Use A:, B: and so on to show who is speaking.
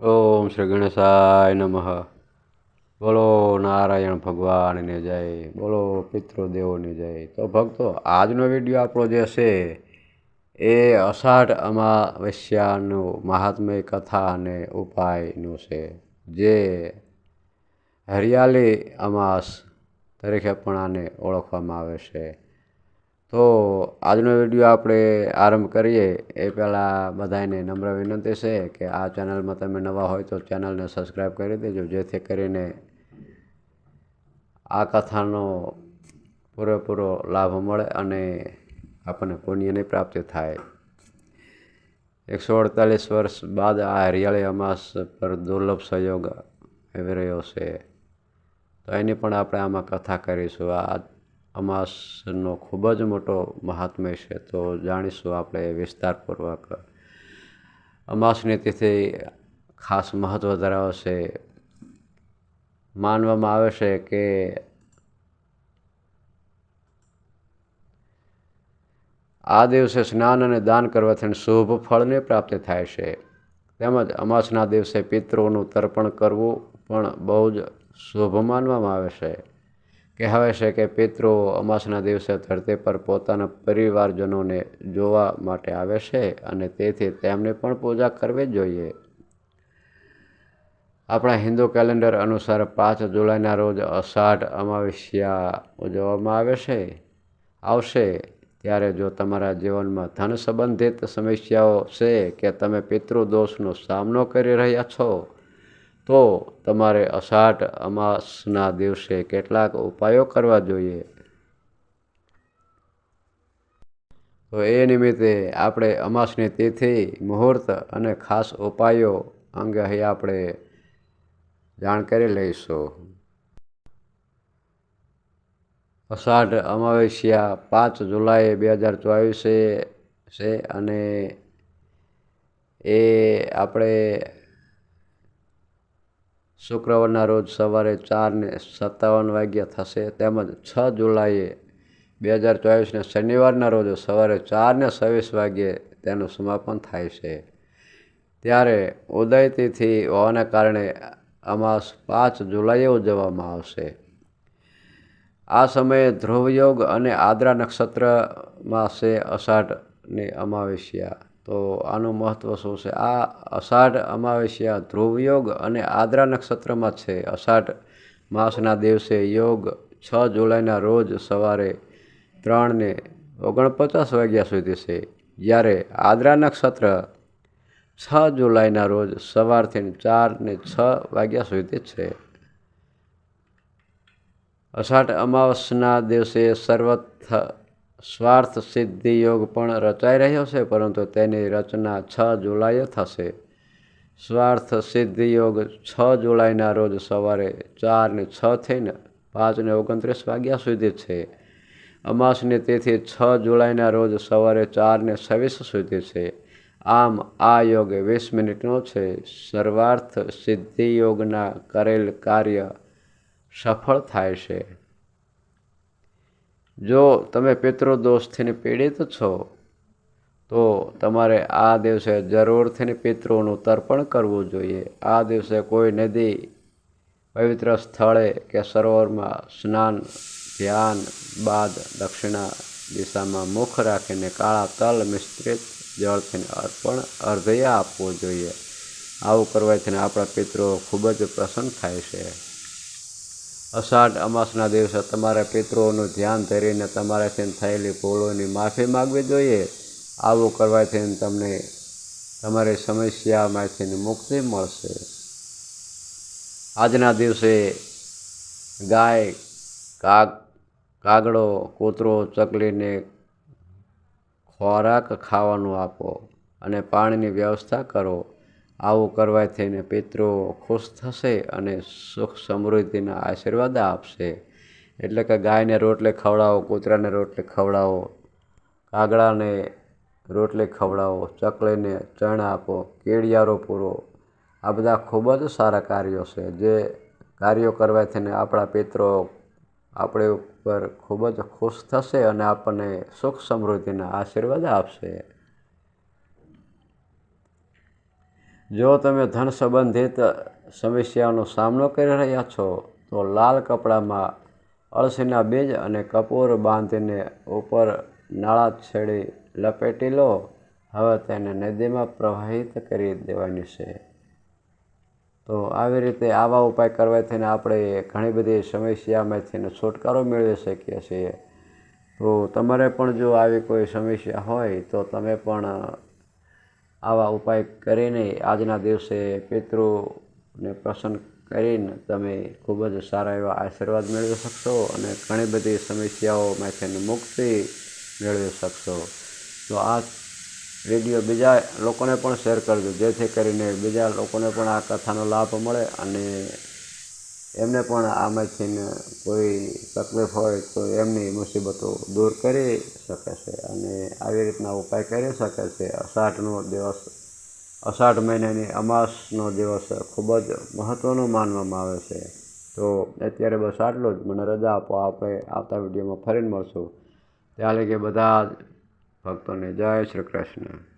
A: ઓમ શ્રી ગણેશાય નમઃ. બોલો નારાયણ ભગવાનને જય, બોલો પિતૃદેવોને જય. તો ભક્તો, આજનો વીડિયો આપણો જે છે એ અષાઢ અમાવસ્યાનું મહાત્મય કથા અને ઉપાયનું છે. જે હરિયાળી અમાસ તરીકે પણ આને ઓળખવામાં આવે છે. તો આજનો વીડિયો આપણે આરંભ કરીએ. એ પહેલાં બધાને નમ્ર વિનંતી છે કે આ ચેનલમાં તમે નવા હોય તો ચેનલને સબસ્ક્રાઈબ કરી દેજો, જેથી કરીને આ કથાનો પૂરેપૂરો લાભ મળે અને આપણને પુણ્યની પ્રાપ્તિ થાય. એકસો અડતાલીસ વર્ષ બાદ આ હરિયાળી અમાસ પર દુર્લભ સહયોગ આવી રહ્યો છે. તો એની પણ આપણે આમાં કથા કરીશું. આ અમાસનો ખૂબ જ મોટો મહાત્મ્ય છે. તો જાણીશું આપણે વિસ્તારપૂર્વક અમાસની તિથિ ખાસ મહત્ત્વ ધરાવે છે માનવામાં આવે છે કે આ દિવસે સ્નાન અને દાન કરવાથી શુભ ફળની પ્રાપ્તિ થાય છે. તેમજ અમાસના દિવસે પિતૃઓનું તર્પણ કરવું પણ બહુ જ શુભ માનવામાં આવે છે. કહેવાય છે કે પિતૃઓ અમાસના દિવસે ધરતી પર પોતાના પરિવારજનોને જોવા માટે આવે છે અને તેથી તેમને પણ પૂજા કરવી જોઈએ. આપણા હિન્દુ કેલેન્ડર અનુસાર પાંચ જુલાઈના રોજ અષાઢ અમાવસ્યા ઉજવવામાં આવે છે. આવશે ત્યારે જો તમારા જીવનમાં ધન સંબંધિત સમસ્યાઓ છે કે તમે પિતૃદોષનો સામનો કરી રહ્યા છો તો તમારે અષાઢ અમાસના દિવસે કેટલાક ઉપાયો કરવા જોઈએ? તો એ નિમિત્તે આપણે અમાસની તિથિ, મુહૂર્ત અને ખાસ ઉપાયો અંગે અહીં આપણે જાણકારી લઈશું. અષાઢ અમાવસ્યા પાંચ જુલાઈ બે હજાર ચોવીસે છે અને એ આપણે શુક્રવારના રોજ સવારે ચારને સત્તાવન વાગ્યા થશે તેમજ છ જુલાઈએ બે હજાર ચોવીસને શનિવારના રોજ સવારે ચારને છવ્વીસ વાગ્યે તેનું સમાપન થાય છે. ત્યારે ઉદયતિથિ હોવાને કારણે અમાસ પાંચ જુલાઈએ ઉજવવામાં આવશે. આ સમયે ધ્રુવયોગ અને આદ્રા નક્ષત્રમાં છે અષાઢની અમાવસ્યા તો આનું મહત્ત્વ શું છે? આ અષાઢ અમાવસ્યા ધ્રુવ યોગ અને આદ્રા નક્ષત્રમાં છે. અષાઢ માસના દિવસે યોગ છ જુલાઈના રોજ સવારે ત્રણને ઓગણપચાસ વાગ્યા સુધી છે. જ્યારે આદ્રા નક્ષત્ર છ જુલાઈના રોજ સવારથી ચાર ને છ વાગ્યા સુધી છે. અષાઢ અમાવસના દિવસે સર્વથ સ્વાર્થ સિદ્ધિ યોગ પણ રચાઈ રહ્યો છે, પરંતુ તેની રચના છ જુલાઈએ થશે. સ્વાર્થ સિદ્ધિ યોગ છ જુલાઈના રોજ સવારે ચારને છ થઈને પાંચને ઓગણત્રીસ વાગ્યા સુધી છે. અમાસની તિથિ છ જુલાઈના રોજ સવારે ચારને છવ્વીસ સુધી છે. આમ આ યોગ વીસ મિનિટનો છે. સર્વાર્થ સિદ્ધિ યોગના કરેલ કાર્ય સફળ થાય છે. જો તમે પિતૃદોષથી પીડિત છો, તો તમારે આ દિવસે જરૂરથી પિતૃઓનું તર્પણ કરવું જોઈએ. આ દિવસે કોઈ નદી, પવિત્ર સ્થળે કે સરોવરમાં સ્નાન, ધ્યાન, બાદ દક્ષિણા દિશામાં મુખ રાખીને કાળા તલ મિશ્રિત જળથી અર્પણ, અર્ધય આપવું જોઈએ. આવું કરવાથી આપણા પિતૃઓ ખૂબ જ પ્રસન્ન થાય છે. અષાઢ અમાસના દિવસે તમારે પિતૃઓનું ધ્યાન ધરીને તમારાથી થયેલી ભૂલોની માફી માગવી જોઈએ. આવું કરવાથી તમને તમારી સમસ્યામાંથી મુક્તિ મળશે. આજના દિવસે ગાય, કાગ, કાગડો, કૂતરો, ચકલીને ખોરાક ખાવાનું આપો અને પાણીની વ્યવસ્થા કરો. આવું કરવાથી પિતૃઓ ખુશ થશે અને સુખ સમૃદ્ધિના આશીર્વાદ આપશે. એટલે કે ગાયને રોટલે ખવડાવો, કૂતરાને રોટલે ખવડાવો, કાગડાને રોટલે ખવડાવો, ચકલીને ચણા આપો, કેળિયારો પૂરો. આ બધા ખૂબ જ સારા કાર્યો છે. જે કાર્યો કરવાથી આપણા પિત્રો આપણી ઉપર ખૂબ જ ખુશ થશે અને આપણને સુખ સમૃદ્ધિના આશીર્વાદ આપશે. જો તમે ધન સંબંધિત સમસ્યાનો સામનો કરી રહ્યા છો, તો લાલ કપડામાં અળસીના બીજ અને કપૂર બાંધીને ઉપર નાળા છેડી લપેટી લો. હવે તેને નદીમાં પ્રવાહિત કરી દેવાની છે. તો આવી રીતે આવા ઉપાય કરવાથી આપણે ઘણી બધી સમસ્યામાંથી છુટકારો મેળવી શકીએ છીએ. તો તમારે પણ જો આવી કોઈ સમસ્યા હોય, તો તમે પણ આવા ઉપાય કરીને આજના દિવસે પિતૃને પ્રસન્ન કરીને તમે ખૂબ જ સારા એવા આશીર્વાદ મેળવી શકશો અને ઘણી બધી સમસ્યાઓમાંથી મુક્તિ મેળવી શકશો. તો આ વીડિયો બીજા લોકોને પણ શેર કરજો, જેથી કરીને બીજા લોકોને પણ આ કથાનો લાભ મળે અને એમને પણ આમાંથી કોઈ તકલીફ હોય તો એમની મુસીબતો દૂર કરી શકે છે અને આવી રીતના ઉપાય કરી શકે છે. અષાઢનો દિવસ, અષાઢ મહિનાની અમાસનો દિવસ ખૂબ જ મહત્ત્વનો માનવામાં આવે છે. તો અત્યારે બસ આટલું જ. મને રજા આપો. આપણે આવતા વિડીયોમાં ફરીને મળશું. ત્યાં લગી બધા જ ભક્તોને જય શ્રી કૃષ્ણ.